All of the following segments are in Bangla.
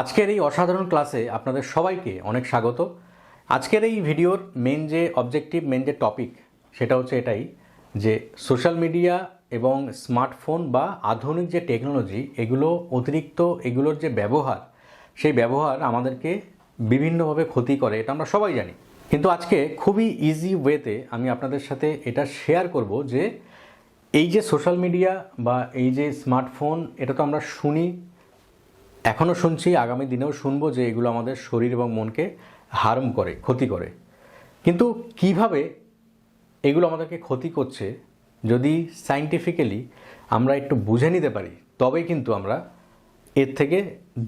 আজকের এই অসাধারণ ক্লাসে আপনাদের সবাইকে অনেক স্বাগত। আজকের এই ভিডিওর মেন যে অবজেক্টিভ মেন যে টপিক সেটা হচ্ছে এটাই যে সোশ্যাল মিডিয়া এবং স্মার্টফোন বা আধুনিক যে টেকনোলজি এগুলো অতিরিক্ত, এগুলোর যে ব্যবহার, সেই ব্যবহার আমাদেরকে বিভিন্নভাবে ক্ষতি করে, এটা আমরা সবাই জানি। কিন্তু আজকে খুবই ইজি ওয়েতে আমি আপনাদের সাথে এটা শেয়ার করব যে এই যে সোশ্যাল মিডিয়া বা এই যে স্মার্টফোন এটা তো আমরা শুনি এখনও শুনছি, আগামী দিনেও শুনব যে এগুলো আমাদের শরীর এবং মনকে হার্ম করে, ক্ষতি করে। কিন্তু কীভাবে এগুলো আমাদেরকে ক্ষতি করছে, যদি সাইন্টিফিক্যালি আমরা একটু বুঝে নিতে পারি, তবেই কিন্তু আমরা এর থেকে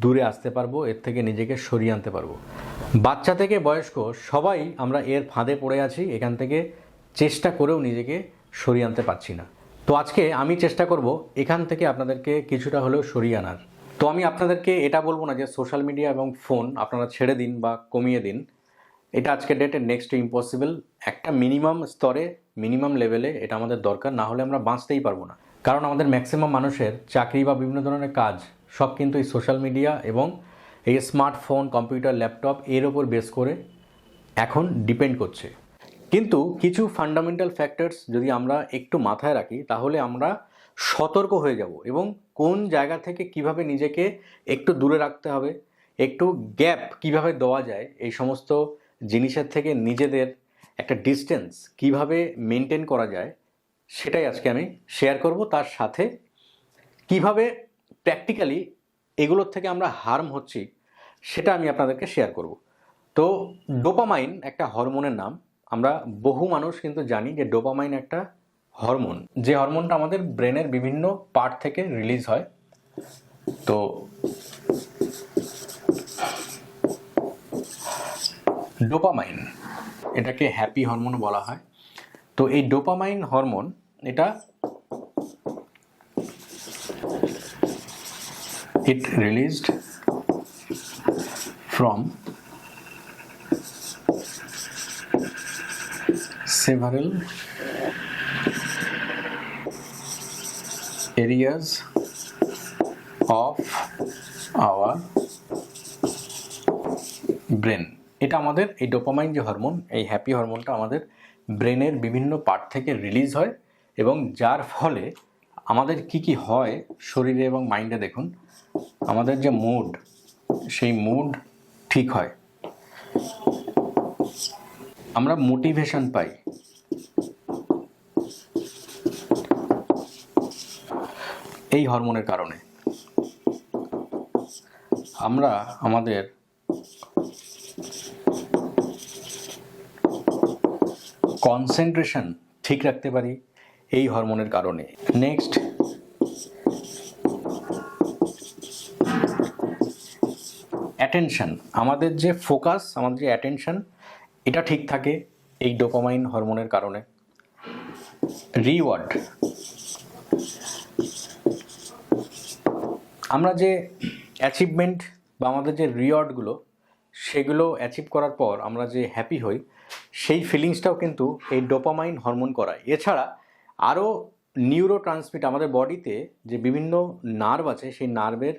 দূরে আসতে পারব, এর থেকে নিজেকে সরিয়ে আনতে পারব। বাচ্চা থেকে বয়স্ক, সবাই আমরা এর ফাঁদে পড়ে আছি, এখান থেকে চেষ্টা করেও নিজেকে সরিয়ে আনতে পারছি না। তো আজকে আমি চেষ্টা করব এখান থেকে আপনাদেরকে কিছুটা হলেও সরিয়ে আনার। তো আমি আপনাদেরকে এটা বলব না যে সোশ্যাল মিডিয়া এবং ফোন আপনারা ছেড়ে দিন বা কমিয়ে দিন। এটা আজকের ডেটে নেক্সট ইম্পসিবল একটা মিনিমাম স্তরে মিনিমাম লেভেলে এটা আমাদের দরকার, না হলে আমরা বাঁচতেই পারব না। কারণ আমাদের ম্যাক্সিমাম মানুষের চাকরি বা বিভিন্ন ধরনের কাজ, সব কিন্তু এই সোশ্যাল মিডিয়া এবং এই স্মার্টফোন কম্পিউটার ল্যাপটপ এর ওপর বেস করে এখন ডিপেন্ড করছে। কিন্তু কিছু ফান্ডামেন্টাল ফ্যাক্টরস যদি আমরা একটু মাথায় রাখি, তাহলে আমরা সতর্ক হয়ে যাব এবং কোন জায়গা থেকে কীভাবে নিজেকে একটু দূরে রাখতে হবে, একটু গ্যাপ কীভাবে দেওয়া যায়, এই সমস্ত জিনিসের থেকে নিজেদের একটা ডিস্টেন্স কীভাবে মেনটেন করা যায়, সেটাই আজকে আমি শেয়ার করব। তার সাথে কীভাবে প্র্যাকটিক্যালি এগুলোর থেকে আমরা হার্ম হচ্ছি, সেটা আমি আপনাদেরকে শেয়ার করব। তো ডোপামাইন একটা হরমোনের নাম, আমরা বহু মানুষ কিন্তু জানি যে ডোপামাইন একটা হরমোন, যে হরমোনটা আমাদের ব্রেনের বিভিন্ন পার্ট থেকে রিলিজ হয়। তো ডোপামাইন, এটাকে হ্যাপি হরমোন বলা হয়। তো এই ডোপামাইন হরমোন, এটা it released from several areas of our brain এটা আমাদের, এই ডোপামাইন যে হরমোন এই হ্যাপি হরমোনটা আমাদের ব্রেনের বিভিন্ন পার্ট থেকে রিলিজ হয় এবং যার ফলে আমাদের কি কি হয় শরীরে এবং মাইন্ডে দেখুন, আমাদের যে মুড সেই মুড ঠিক হয়। আমরা মোটিভেশন পাই। এই হরমোনের কারণে। আমরা আমাদের কনসেন্ট্রেশন ঠিক রাখতে পারি এই হরমোনের কারণে। নেক্সট অ্যাটেনশন আমাদের যে ফোকাস আমাদের যে অ্যাটেনশন এটা ঠিক থাকে এই ডোপামাইন হরমোনের কারণে। রিওয়ার্ড আমরা যে অ্যাচিভমেন্ট বা আমাদের যে রিওয়ার্ডগুলো সেগুলো অ্যাচিভ করার পর আমরা যে হ্যাপি হই, সেই ফিলিংসটাও কিন্তু এই ডোপামাইন হরমোন করায়। এছাড়া আরও নিউরো ট্রান্সমিট আমাদের বডিতে যে বিভিন্ন নার্ভ আছে, সেই নার্ভের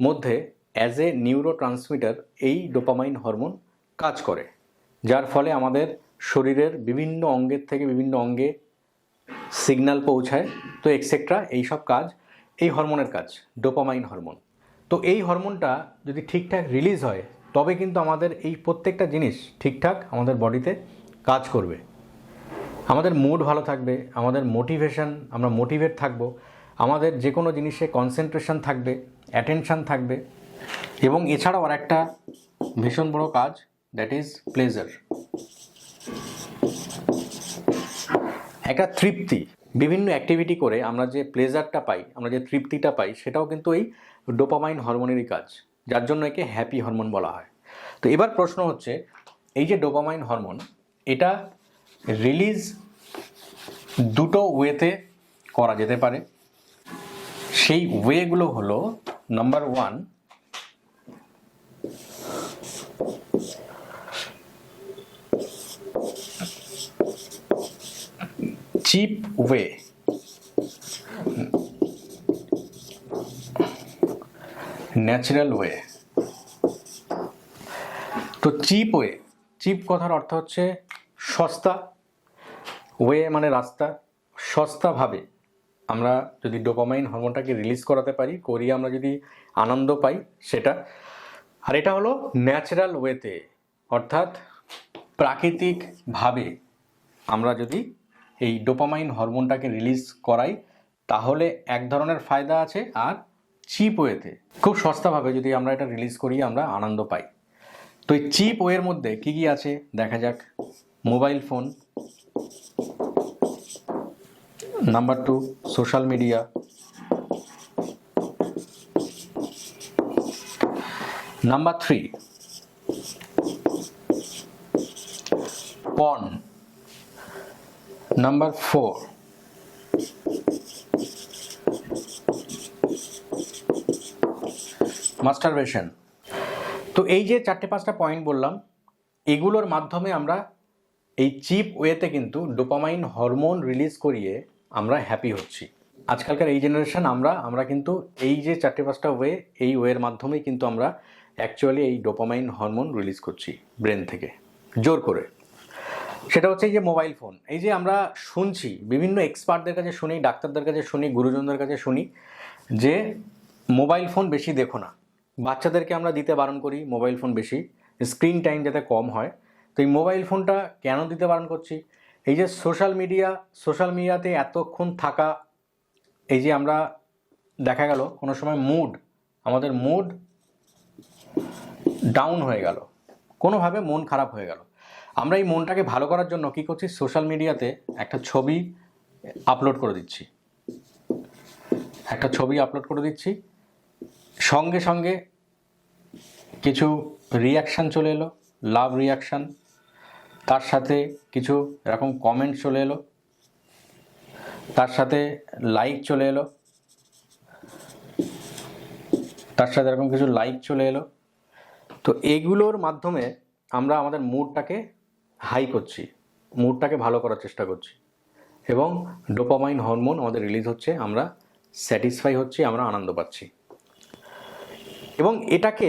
মধ্যে অ্যাজ এ নিউরো ট্রান্সমিটার এই ডোপামাইন হরমোন কাজ করে। যার ফলে আমাদের শরীরের বিভিন্ন অঙ্গের থেকে বিভিন্ন অঙ্গে সিগন্যাল পৌঁছায়। তো এক্সেট্রা এইসব কাজ এই হরমোনের কাজ, ডোপামাইন হরমোন। তো এই হরমোনটা যদি ঠিকঠাক রিলিজ হয়, তবে কিন্তু আমাদের এই প্রত্যেকটা জিনিস ঠিকঠাক আমাদের বডিতে কাজ করবে। আমাদের মুড ভালো থাকবে, আমাদের মোটিভেশন আমরা মোটিভেট থাকব, আমাদের যে কোনো জিনিসে কনসেন্ট্রেশন থাকবে অ্যাটেনশান থাকবে, এবং এছাড়াও আর একটা ভীষণ বড় কাজ দ্যাট ইজ প্লেজার একটা তৃপ্তি। বিভিন্ন অ্যাক্টিভিটি করে আমরা যে প্লেজারটা পাই, আমরা যে তৃপ্তিটা পাই, সেটাও কিন্তু এই ডোপামাইন হরমোনেরই কাজ। যার জন্য একে হ্যাপি হরমোন বলা হয়। তো এবার প্রশ্ন হচ্ছে, এই যে ডোপামাইন হরমোন এটা রিলিজ দুটো ওয়েতে করা যেতে পারে। সেই ওয়েগুলো হলো number one cheap way natural way তো চিপ ওয়ে চিপ কথার অর্থ হচ্ছে সস্তা। ওয়ে মানে রাস্তা। সস্তাভাবে আমরা যদি ডোপামাইন হরমোনটাকে রিলিজ করাতে পারি, করিয়ে আমরা যদি আনন্দ পাই সেটা। আর এটা হলো ন্যাচারাল ওয়েতে অর্থাৎ প্রাকৃতিকভাবে আমরা যদি এই ডোপামাইন হরমোনটাকে রিলিজ করাই, তাহলে এক ধরনের ফায়দা আছে আর চিপ ওয়েতে খুব সস্তাভাবে যদি আমরা এটা রিলিজ করি, আমরা আনন্দ পাই। তো এই চিপ ওয়ের মধ্যে কী কী আছে? দেখা যাক। Mobile phone number two social media number three porn number four masturbation তো এই যে চারটে পাঁচটা পয়েন্ট বললাম, এগুলোর মাধ্যমে আমরা এই চিপ ওয়েতে কিন্তু ডোপামাইন হরমোন রিলিজ করিয়ে আমরা হ্যাপি হচ্ছি। আজকালকার এই জেনারেশন আমরা আমরা কিন্তু এই যে চারটে পাঁচটা ওয়ে এই ওয়ের মাধ্যমেই কিন্তু আমরা অ্যাকচুয়ালি এই ডোপামাইন হরমোন রিলিজ করছি ব্রেন থেকে। জোর করে। সেটা হচ্ছে এই যে মোবাইল ফোন এই যে আমরা শুনছি, বিভিন্ন এক্সপার্টদের কাছে শুনি, ডাক্তারদের কাছে শুনি, গুরুজনদের কাছে শুনি, যে মোবাইল ফোন বেশি দেখো না। বাচ্চাদেরকে আমরা দিতে বারণ করি মোবাইল ফোন বেশি স্ক্রিন টাইম যাতে কম হয়। তো এই মোবাইল ফোনটা কেন দিতে বারণ করছি? এই যে সোশ্যাল মিডিয়া সোশ্যাল মিডিয়াতে এতক্ষণ থাকা, এই যে আমরা দেখা গেল, কোনো সময় মুড আমাদের মুড ডাউন হয়ে গেল। কোনোভাবে মন খারাপ হয়ে গেল। আমরা এই মনটাকে ভালো করার জন্য কী করছি? সোশ্যাল মিডিয়াতে একটা ছবি আপলোড করে দিচ্ছি। একটা ছবি আপলোড করে দিচ্ছি। সঙ্গে সঙ্গে কিছু রিয়াকশান চলে এলো লাভ রিয়াকশান তার সাথে কিছু এরকম কমেন্ট চলে এলো। তার সাথে লাইক চলে এলো। তার সাথে এরকম কিছু লাইক চলে এলো। তো এগুলোর মাধ্যমে আমরা আমাদের মুডটাকে হাই করছি মুডটাকে ভালো করার চেষ্টা করছি। এবং ডোপামাইন হরমোন আমাদের রিলিজ হচ্ছে, আমরা স্যাটিসফাই হচ্ছি, আমরা আনন্দ পাচ্ছি। এবং এটাকে,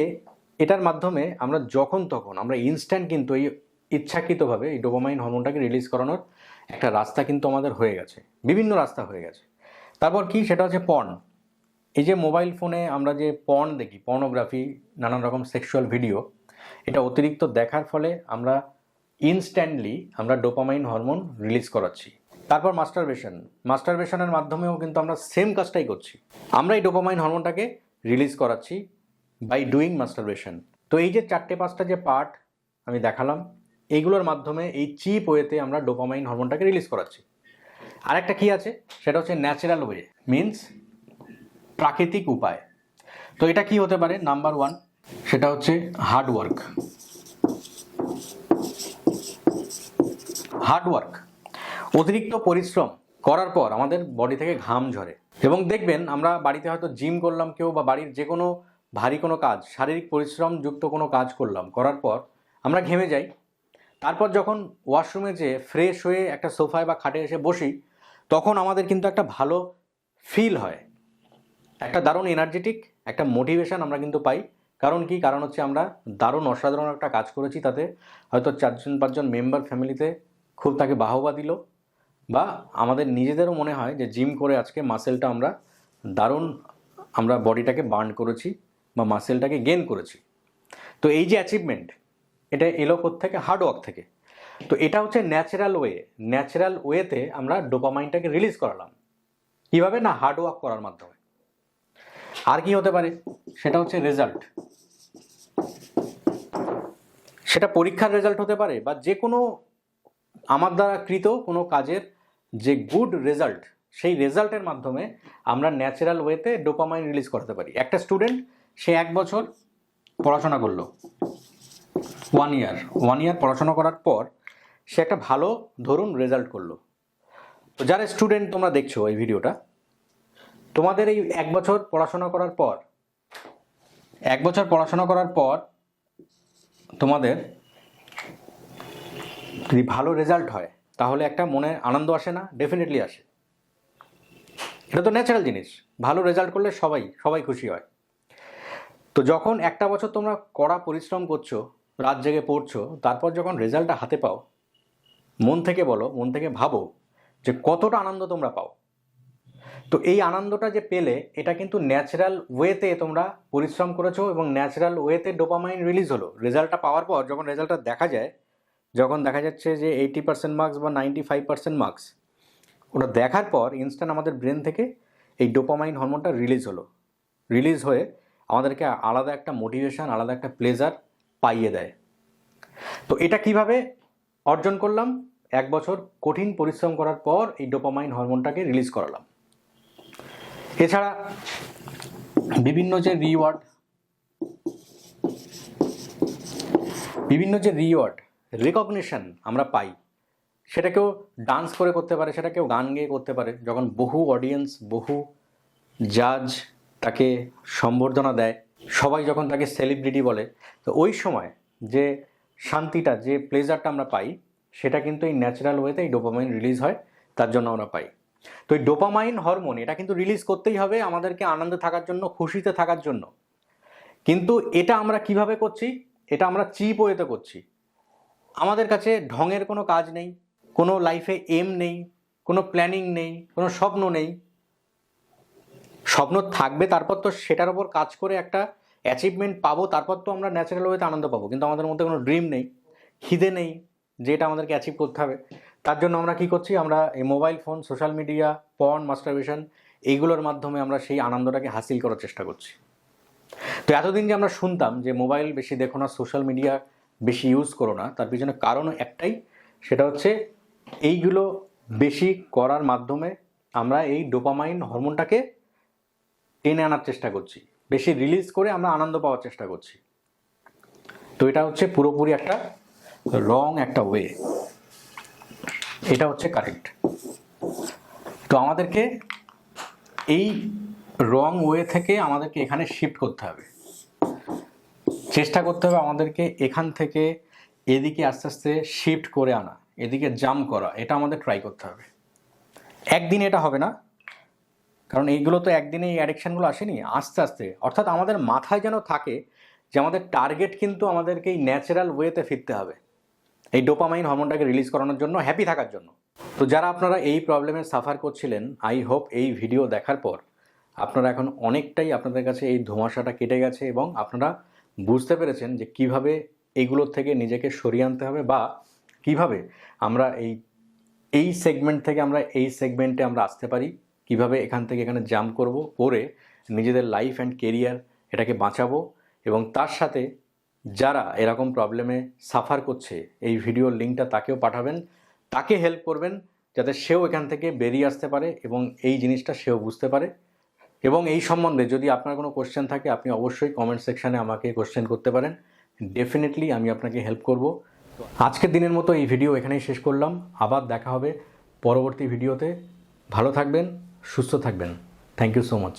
এটার মাধ্যমে আমরা যখন তখন, আমরা ইনস্ট্যান্ট কিন্তু এই ইচ্ছাকৃতভাবে এই ডোপামাইন হরমোনটাকে রিলিজ করানোর একটা রাস্তা কিন্তু আমাদের হয়ে গেছে। বিভিন্ন রাস্তা হয়ে গেছে। তারপর কি? সেটা হচ্ছে পর্ন এই যে মোবাইল ফোনে আমরা যে পর্ন দেখি পর্নোগ্রাফি নানান রকম সেক্সুয়াল ভিডিও এটা অতিরিক্ত দেখার ফলে আমরা ইনস্ট্যান্টলি আমরা ডোপামাইন হরমোন রিলিজ করাচ্ছি। তারপর মাস্টারবেশন মাস্টারবেশনের মাধ্যমেও কিন্তু আমরা সেম কাজটাই করছি। আমরা এই ডোপামাইন হরমোনটাকে রিলিজ করাচ্ছি বাই ডুইং মাস্টারবেশন তো এই যে চারটে পাঁচটা যে পার্ট আমি দেখালাম, এইগুলোর মাধ্যমে এই চিপ ওয়েতে আমরা ডোপামাইন হরমোনটাকে রিলিজ করাচ্ছি। আরেকটা কি আছে? সেটা হচ্ছে ন্যাচারাল ওয়ে মিন্স প্রাকৃতিক উপায়। তো এটা কি হতে পারে? নাম্বার ওয়ান সেটা হচ্ছে হার্ড ওয়ার্ক হার্ড ওয়ার্ক অতিরিক্ত পরিশ্রম করার পর আমাদের বডি থেকে ঘাম ঝরে। এবং দেখবেন আমরা বাড়িতে হয়তো জিম করলাম কেউ বা বাড়ির যে কোনো ভারী কোনো কাজ, শারীরিক পরিশ্রম যুক্ত কোনো কাজ করলাম, করার পর আমরা ঘেমে যাই। তারপর যখন ওয়াশরুমে যেয়ে ফ্রেশ হয়ে একটা সোফায় বা খাটে এসে বসি, তখন আমাদের কিন্তু একটা ভালো ফিল হয়। একটা দারুণ এনার্জেটিক একটা মোটিভেশন আমরা কিন্তু পাই। কারণ কি? কারণ হচ্ছে আমরা দারুণ অসাধারণ একটা কাজ করেছি তাতে হয়তো চারজন পাঁচজন মেম্বার ফ্যামিলিতে খুব তাকে বাহবা দিল বা আমাদের নিজেদেরও মনে হয় যে জিম করে আজকে মাসেলটা আমরা দারুণ আমরা বডিটাকে বার্ন করেছি বা মাসেলটাকে গেন করেছি। তো এই যে অ্যাচিভমেন্ট এটা এলো থেকে হার্ডওয়ার্ক থেকে। তো এটা হচ্ছে ন্যাচারাল ওয়ে ন্যাচারাল ওয়েতে আমরা ডোপামাইনটাকে রিলিজ করালাম। কীভাবে? না হার্ডওয়ার্ক করার মাধ্যমে। আর কি হতে পারে? সেটা হচ্ছে রেজাল্ট সেটা পরীক্ষার রেজাল্ট হতে পারে বা যে কোনো আমার দ্বারা কৃত কোনো কাজের যে গুড রেজাল্ট সেই রেজাল্টের মাধ্যমে আমরা ন্যাচারাল ওয়েতে ডোপামাইন রিলিজ করতে পারি। একটা স্টুডেন্ট সে এক বছর পড়াশোনা করল। ওয়ান ইয়ার ওয়ান ইয়ার পড়াশোনা করার পর সে একটা ভালো ধরুন রেজাল্ট করল। তো যারা স্টুডেন্ট তোমরা দেখছ এই ভিডিওটা তোমাদের এই এক বছর পড়াশোনা করার পর, এক বছর পড়াশোনা করার পর তোমাদের যদি ভালো রেজাল্ট হয়, তাহলে একটা মনে আনন্দ আসে না ডেফিনেটলি আসে। এটা তো ন্যাচারাল জিনিস। ভালো রেজাল্ট করলে সবাই সবাই খুশি হয়। তো যখন একটা বছর তোমরা কড়া পরিশ্রম করছ, রাত জেগে পড়ছো, তারপর যখন রেজাল্টটা হাতে পাও, মন থেকে বলো, মন থেকে ভাবো যে কতটা আনন্দ তোমরা পাও। তো এই আনন্দটা যে পেলে, এটা কিন্তু ন্যাচারাল ওয়েতে তোমরা পরিশ্রম করেছ এবং ন্যাচারাল ওয়েতে ডোপামাইন রিলিজ হলো। রেজাল্টটা পাওয়ার পর, যখন রেজাল্টটা দেখা যায় যখন দেখা যাচ্ছে যে এইটি পার্সেন্ট মার্কস বা নাইনটি ফাইভ পার্সেন্ট মার্কস ওটা দেখার পর ইনস্ট্যান্ট আমাদের ব্রেন থেকে এই ডোপামাইন হরমোনটা রিলিজ হলো। রিলিজ হয়ে আমাদেরকে আলাদা একটা মোটিভেশান আলাদা একটা প্লেজার পাইয়ে দেয়। তো এটা কীভাবে অর্জন করলাম? এক বছর কঠিন পরিশ্রম করার পর এই ডোপামাইন হরমোনটাকে রিলিজ করালাম। এছাড়া বিভিন্ন যে রিওয়ার্ড বিভিন্ন যে রিওয়ার্ড রেকগনিশন আমরা পাই। সেটা কেউ ডান্স করে করতে পারে, সেটা কেউ গান গেয়ে করতে পারে। যখন বহু অডিয়েন্স বহু জাজ তাকে সম্বর্ধনা দেয়, সবাই যখন তাকে সেলিব্রিটি বলে, তো ওই সময় যে শান্তিটা, যে প্লেজারটা আমরা পাই, সেটা কিন্তু এই ন্যাচারাল ওয়েতে এই ডোপামাইন রিলিজ হয়, তার জন্য আমরা পাই। তো এই ডোপামাইন হরমোন এটা কিন্তু রিলিজ করতেই হবে আমাদেরকে আনন্দে থাকার জন্য, খুশিতে থাকার জন্য। কিন্তু এটা আমরা কীভাবে করছি? এটা আমরা চিপ ওয়েতে করছি। আমাদের কাছে ঢঙের কোনো কাজ নেই, কোনো লাইফে এম নেই, কোনো প্ল্যানিং নেই, কোনো স্বপ্ন নেই। স্বপ্ন থাকবে, তারপর তো সেটার ওপর কাজ করে একটা অ্যাচিভমেন্ট পাবো, তারপর তো আমরা ন্যাচারাল ওয়েতে আনন্দ পাবো। কিন্তু আমাদের মধ্যে কোনো ড্রিম নেই খিদে নেই, যেটা আমাদেরকে অ্যাচিভ করতে হবে। তার জন্য আমরা কি করছি, আমরা এই mobile phone social media porn masturbation এইগুলোর মাধ্যমে আমরা সেই আনন্দটাকে হাসিল করার চেষ্টা করছি। তো এতদিন যে আমরা শুনতাম যে মোবাইল বেশি দেখো না সোশ্যাল মিডিয়া বেশি ইউজ করো না। তার পিছনে কারণ একটাই, সেটা হচ্ছে এইগুলো বেশি করার মাধ্যমে আমরা এই ডোপামাইন হরমোনটাকে টেনে আনার চেষ্টা করছি। বেশি রিলিজ করে আমরা আনন্দ পাওয়ার চেষ্টা করছি। তো এটা হচ্ছে পুরোপুরি একটা রং একটা ওয়ে এটা হচ্ছে কারেক্ট তো আমাদেরকে এই রং ওয়ে থেকে আমাদেরকে এখানে শিফট করতে হবে। চেষ্টা করতে হবে আমাদেরকে এখান থেকে এদিকে আস্তে আস্তে শিফট করে আনা, এদিকে জাম করা, এটা আমাদের ট্রাই করতে হবে। একদিন এটা হবে না, কারণ এইগুলো তো একদিনে এই অ্যাডিকশানগুলো আসেনি, আস্তে আস্তে। অর্থাৎ আমাদের মাথায় যেন থাকে যে আমাদের টার্গেট কিন্তু আমাদেরকে এই ন্যাচারাল ওয়েতে ফিরতে হবে। এই ডোপামাইন হরমোনটাকে রিলিজ করানোর জন্য হ্যাপি থাকার জন্য। তো যারা আপনারা এই প্রবলেমের সাফার করছিলেন আই হোপ এই ভিডিও দেখার পর আপনারা এখন অনেকটাই আপনাদের কাছে এই ধোঁয়াশাটা কেটে গেছে এবং আপনারা বুঝতে পেরেছেন যে কীভাবে এইগুলোর থেকে নিজেকে সরিয়ে আনতে হবে বা কীভাবে আমরা এই এই সেগমেন্ট থেকে আমরা এই সেগমেন্টে আমরা আসতে পারি, কীভাবে এখান থেকে এখানে জাম্প করব, করে নিজেদের লাইফ অ্যান্ড কেরিয়ার এটাকে বাঁচাবো এবং তার সাথে যারা এরকম প্রবলেমে সাফার করছে, এই ভিডিওর লিঙ্কটা তাকেও পাঠাবেন, তাকে হেল্প করবেন যাতে সেও এখান থেকে বেরিয়ে আসতে পারে এবং এই জিনিসটা সেও বুঝতে পারে। এবং এই সম্বন্ধে যদি আপনার কোনো কোশ্চেন থাকে, আপনি অবশ্যই কমেন্ট সেকশানে আমাকে কোশ্চেন করতে পারেন। ডেফিনেটলি আমি আপনাকে হেল্প করব। আজকের দিনের মতো এই ভিডিও এখানেই শেষ করলাম। আবার দেখা হবে পরবর্তী ভিডিওতে ভালো থাকবেন, সুস্থ থাকবেন। Thank you so much